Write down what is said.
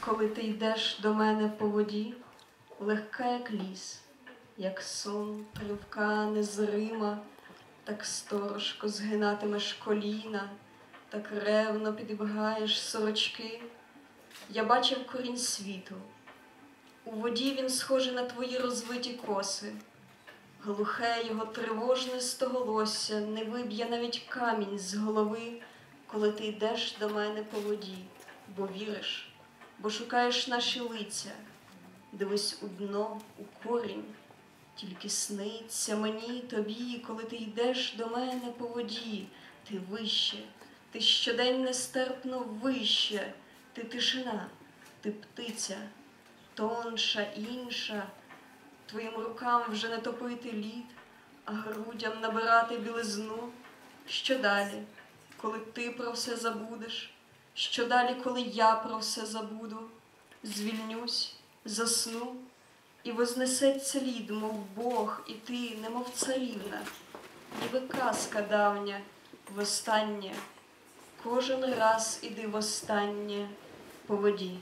коли ти йдеш до мене по воді, легка, як ліс, як сон, тривка незрима, так сторожко згинатимеш коліна, так ревно підбігаєш сорочки. Я бачив корінь світу. У воді він схожий на твої розвиті коси. Глухе його тривожне стоголосся не виб'є навіть камінь з голови, коли ти йдеш до мене по воді, бо віриш, бо шукаєш наші лиця. Дивись у дно, у корінь, тільки сниться мені тобі, коли ти йдеш до мене по воді, ти вище, ти щодень нестерпно вище, ти тишина, ти птиця, тонша, інша. Твоїм рукам вже не топити лід, а грудям набирати білизну. Що далі, коли ти про все забудеш? Що далі, коли я про все забуду? Звільнюсь, засну, і вознесеться лід, мов Бог, і ти, немов царівна, ніби казка давня, востаннє. Кожен раз іди востаннє по воді.